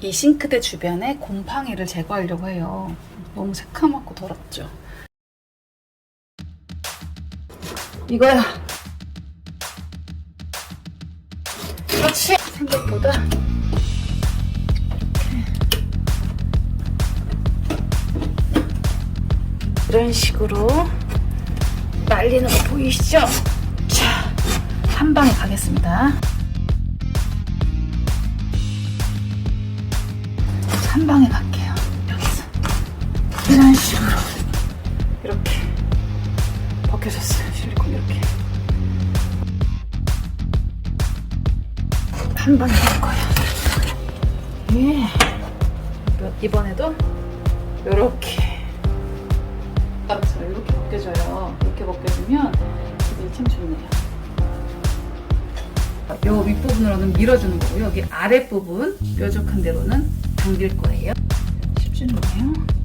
이 싱크대 주변에 곰팡이를 제거하려고 해요. 너무 새카맣고 더럽죠. 이거야. 그렇지. 생각보다 이런 식으로 말리는 거 보이시죠? 자, 한 방에 가겠습니다. 한 방에 갈게요. 여기서 이런 식으로 이렇게 벗겨졌어요. 실리콘 이렇게 한 방에 갈 거예요. 예. 이번에도 이렇게 그렇죠. 이렇게 벗겨져요. 이렇게 벗겨지면 기분이 참 좋네요. 요 윗부분으로는 밀어주는 거고요. 여기 아랫부분 뾰족한 데로는 당길 거예요. 쉽지는요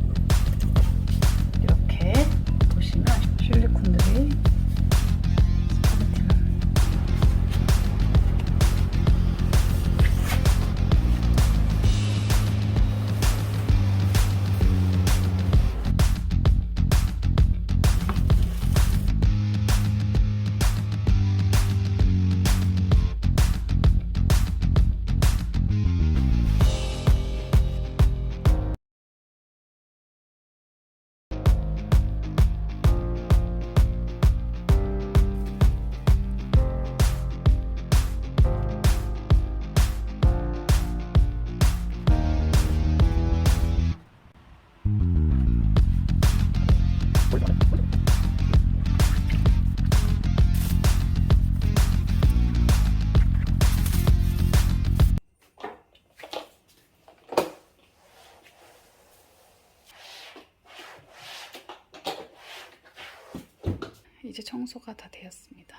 이제 청소가 다 되었습니다.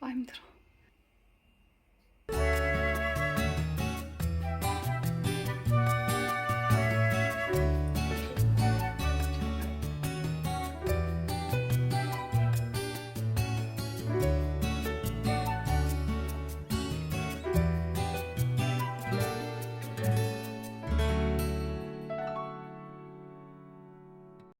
아 힘들어.